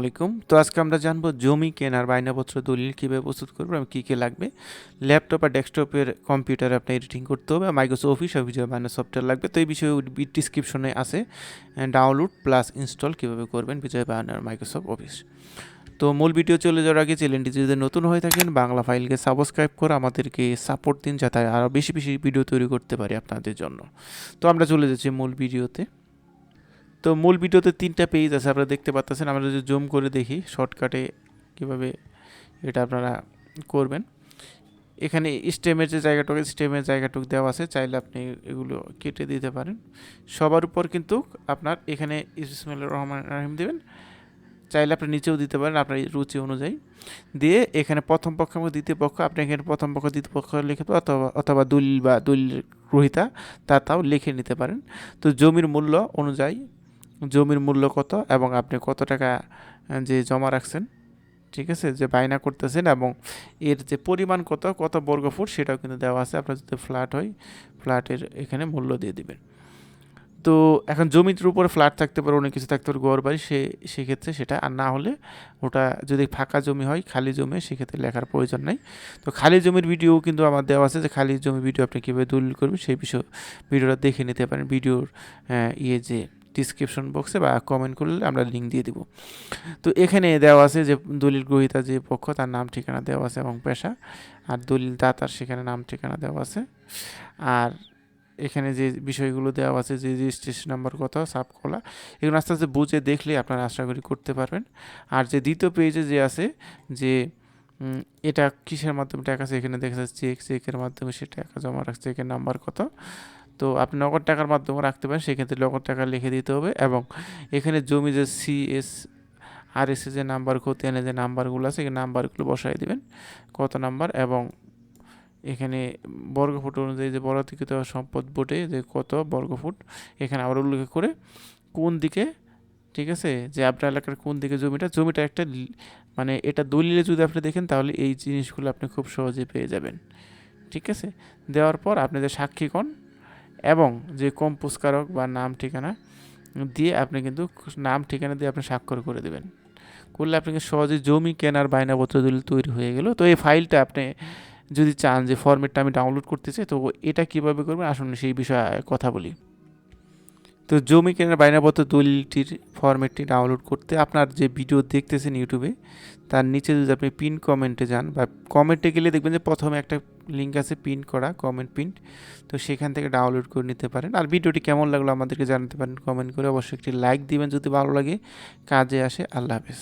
আলাইকুম। তো আজকে আমরা জানব জমি কেনার বায়নাপত্র দলিল কীভাবে প্রস্তুত করব এবং কী কী লাগবে। ল্যাপটপ আর ডেস্কটপের কম্পিউটারে আপনার এডিটিং করতে হবে। মাইক্রোসফট অফিস আর ভিডিও বায়না সফটওয়্যার লাগবে। তো এই বিষয়ে ডিসক্রিপশনে আছে। ডাউনলোড প্লাস ইনস্টল কীভাবে করবেন বিজয় বায়নার মাইক্রোসফট অফিস। তো মূল ভিডিও চলে যাওয়ার আগে চ্যানেলটি যদি নতুন হয়ে থাকেন, বাংলা ফাইলকে সাবস্ক্রাইব করে আমাদেরকে সাপোর্ট দিন যাতে আরও বেশি বেশি ভিডিও তৈরি করতে পারি আপনাদের জন্য। তো আমরা চলে যাচ্ছি মূল ভিডিওতে। তো মূল ভিডিওতে তিনটা পেজ আছে, আপনারা দেখতে পাচ্ছেন। আমরা যদি জুম করে দেখি শর্টকাটে কীভাবে এটা আপনারা করবেন। এখানে স্টেমের যে জায়গাটুকু স্টেমের জায়গাটুকু দেওয়া আছে, চাইলে আপনি এগুলো কেটে দিতে পারেন। সবার উপর কিন্তু আপনার এখানে ইসমাইল রহমান রাহিম দেবেন। চাইলে আপনি নিচেও দিতে পারেন, আপনার রুচি অনুযায়ী। দিয়ে এখানে প্রথম পক্ষ এবং দ্বিতীয় পক্ষ, আপনি এখানে প্রথম পক্ষ, দ্বিতীয় পক্ষ লিখে অথবা অথবা দলিল বা দলিল গ্রহিতা তা তাও লিখে নিতে পারেন। তো জমির মূল্য অনুযায়ী জমির মূল্য কত এবং আপনি কত টাকা যে জমা রাখছেন, ঠিক আছে, যে বায়না করতেছেন এবং এর যে পরিমাণ কত কত বর্গ ফুট সেটাও কিন্তু দেওয়া আছে। আপনার যদি ফ্ল্যাট হয় ফ্ল্যাটের এখানে মূল্য দিয়ে দেবেন। তো এখন জমির উপরে ফ্ল্যাট থাকতে পারে, অনেক কিছু থাকতে পারে ঘর বাড়ি, সে, সেক্ষেত্রে সেটা আর না হলে ওটা যদি ফাঁকা জমি হয়, খালি জমি, সেক্ষেত্রে লেখার প্রয়োজন নেই। তো খালি জমির ভিডিও কিন্তু আমার দেওয়া আছে যে খালি জমি ভিডিও আপনি কীভাবে দলিল করবেন, সেই বিষয়ে, ভিডিওটা দেখে নিতে পারেন। ভিডিওর ইয়ে যে ডিসক্রিপশন বক্সে বা কমেন্ট করলে আমরা লিঙ্ক দিয়ে দিব। তো এখানে দেওয়া আছে যে দলিল গ্রহিতা যে পক্ষ, তার নাম, ঠিকানা দেওয়া আছে এবং পেশা। আর দলিল দাতার সেখানে নাম, ঠিকানা দেওয়া আছে। আর এখানে যে বিষয়গুলো দেওয়া আছে, যে রেজিস্ট্রেশন নাম্বার কত সাবকলা এগুলো আস্তে আস্তে বুঝে দেখলে আপনারা আশা করি করতে পারবেন। আর যে দ্বিতীয় পেজে যে আছে, যে এটা কিসের মাধ্যমে টাকা আছে, এখানে দেখা যাচ্ছে চেক চেকের মাধ্যমে সে টাকা জমা রাখছে চেকের নাম্বার কত। তো আপনি নগদ টাকার মাধ্যমে রাখতে পারেন, সেক্ষেত্রে নগদ টাকা লিখে দিতে হবে এবং এখানে জমি যে সিএস আর এস যে নাম্বার খতিয়ানে যে নাম্বারগুলো আছে, এই নাম্বারগুলো বসাই দেবেন। কত নাম্বার এবং এখানে বর্গফুট অনুযায়ী যে বরাধিকৃত সম্পদ বোর্ডে যে কত বর্গফুট, এখানে আবার উল্লেখ করে কোন দিকে, ঠিক আছে, যে আপনার এলাকার কোন দিকে জমিটা জমিটা একটা মানে এটা দলিলে যদি আপনি দেখেন, তাহলে এই জিনিসগুলো আপনি খুব সহজে পেয়ে যাবেন। ঠিক আছে? দেওয়ার পর আপনি যে সাক্ষীগণ এবং যে কম কম্পোজকারক বা নাম ঠিকানা দিয়ে আপনি কিন্তু নাম ঠিকানা দিয়ে আপনি স্বাক্ষর করে দেবেন। করলে আপনাকে সহজে জমি কেনার বায়নাপত্র দলিল তৈরি হয়ে গেল। তো এই ফাইলটা আপনি যদি চান যে ফর্মেটটা আমি ডাউনলোড করতে চাই, তো এটা কীভাবে করবেন? আসুন সেই বিষয়ে কথা বলি। তো জমি কেনার বায়নাপত্র দলিলটির ফরম্যাটটি ডাউনলোড করতে আপনার যে ভিডিও দেখতেছেন ইউটিউবে তার নিচে যদি আপনি পিন কমেন্টে যান বা কমেন্টে গেলে দেখবেন যে প্রথমে একটা লিঙ্ক আছে পিন করা কমেন্ট পিন তো সেখান থেকে ডাউনলোড করে নিতে পারেন। আর ভিডিওটি কেমন লাগল আমাদেরকে জানাতে পারেন কমেন্ট করে। অবশ্যই একটি লাইক দিবেন যদি ভালো লাগে। কাজে আসে। আল্লাহ হাফেজ।